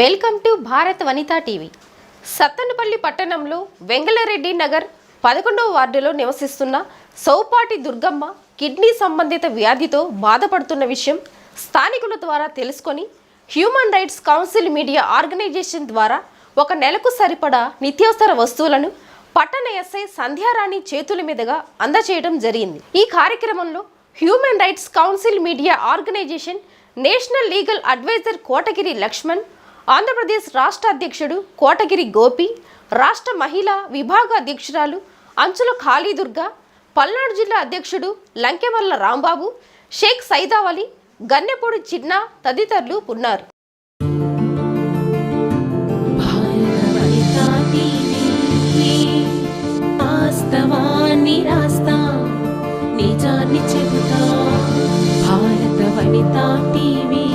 Welcome to Bharat Vanitha TV. Sattenapalli పట్టణంలో వెంగళరెడ్డి నగర్ పదకొండవ వార్డులో నివసిస్తున్న సౌపాటి దుర్గమ్మ కిడ్నీ సంబంధిత వ్యాధితో బాధపడుతున్న విషయం స్థానికుల ద్వారా తెలుసుకొని human rights council media organisation ద్వారా ఒక నెలకు సరిపడా నిత్యావసర వస్తువులను పట్టణ ఎస్ఐ సంధ్యారాణి చేతుల మీదుగా అందచేయడం జరిగింది. ఈ కార్యక్రమంలో human rights council media organisation national legal advisor Kotagiri Laxman Andhra Pradesh రాష్ట్ర అధ్యక్షుడు కోటగిరి గోపి రాష్ట్ర మహిళా విభాగ అధ్యక్షురాలు అంచుల ఖాళీదుర్గా పల్నాడు జిల్లా అధ్యక్షుడు లంకెమల్ల రాంబాబు షేక్ సైదావలి గన్నెపూడి చిన్న తదితరులు ఉన్నారు. వాస్తవాన్ని రాస్తా నిజాన్ని చెబుతా భారత వనితా టీవీ.